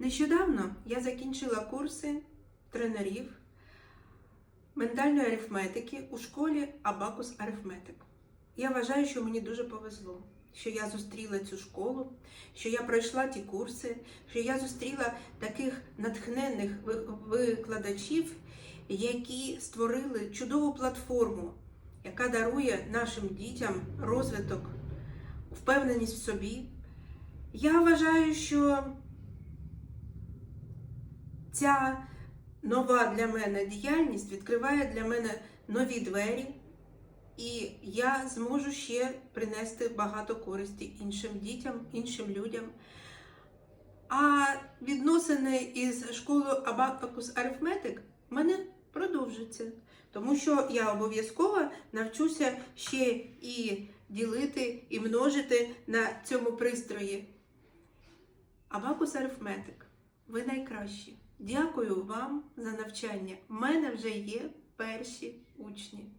Нещодавно я закінчила курси тренерів ментальної арифметики у школі Абакус Арифметик. Я вважаю, що мені дуже повезло, що я зустріла цю школу, що я пройшла ті курси, що я зустріла таких натхненних викладачів, які створили чудову платформу, яка дарує нашим дітям розвиток, впевненість в собі. Я вважаю, що ця нова для мене діяльність відкриває для мене нові двері, і я зможу ще принести багато користі іншим дітям, іншим людям. А відносини із школою Абакус Арифметик в мене продовжаться, тому що я обов'язково навчуся ще і ділити, і множити на цьому пристрої. Абакус Арифметик. Ви найкращі. Дякую вам за навчання. У мене вже є перші учні.